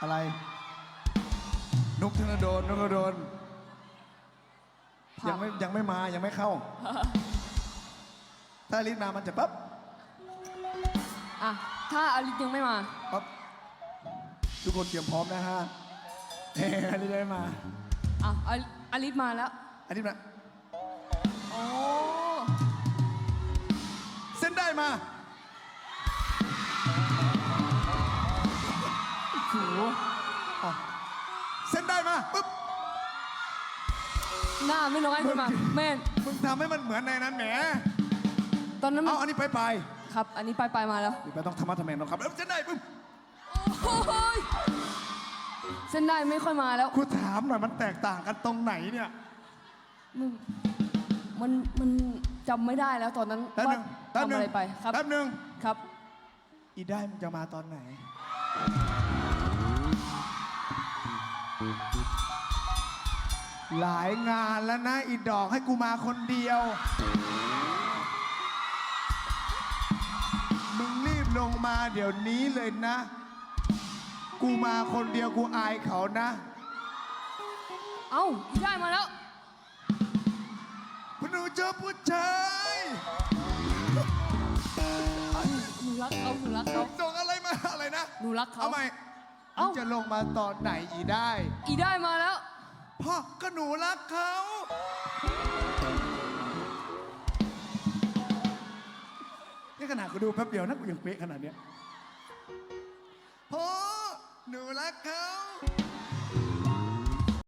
อะไร นุกธนดลนุกธนดลผัก ยังไม่ยังไม่มายังไม่เข้า ถ้าลิศมามันจะปั๊บอะ ถ้าอลิสยังไม่มา ปั๊บทุกคนเตรียมพร้อมนะฮะเฮ้ยลิศได้มาอะอลิอลิสมาแล้ว อันนี้มาโอ้ เส้นได้มา เส้นได้มาปุ๊บ หน้าไม่น้อยขึ้นมาแม่นมึงทำให้มันเหมือนในนั้นแหม ตอนนั้นมันเอาอันนี้ไปไปครับ อันนี้ไปไปมาแล้วๆนี่ไปต้องธรรมะทำแมงนะครับเอ้ยเส้นได้ปุ๊บโอ้ยเส้นได้ไม่ค่อยมาแล้วกูถามหน่อยมันแตกต่างกันตรงไหนเนี่ยมันมันมันจำไม่ได้แล้วตอนนั้นแป๊บหว่านึงแป๊บหทำนึงอะไรไปครับแป๊บหนึงครับ อีได้มึงจะมาตอนไหน หลายงานแล้วนะอีดอกให้กูมาคนเดียว มึงรีบลงมาเดี๋ยวนี้เลยนะ กูมาคนเดียวกูอายเขานะ เอ้าอีได้มาแล้วพนูเจอผู้ชายหนูรักเขาหนูรักเขาส่งอะไรมาอะไรนะ หนูรักเขา เอาใหม่เอ้า มึงจะลงมาตอนไหนอีได้ อีได้มาแล้ว พ่อก็หนูรักเขาแค่ขนาดกูดูแป๊บเดียวนะกูยังเป๊ะขนาดเนี้ยพ่อหนูรักเขา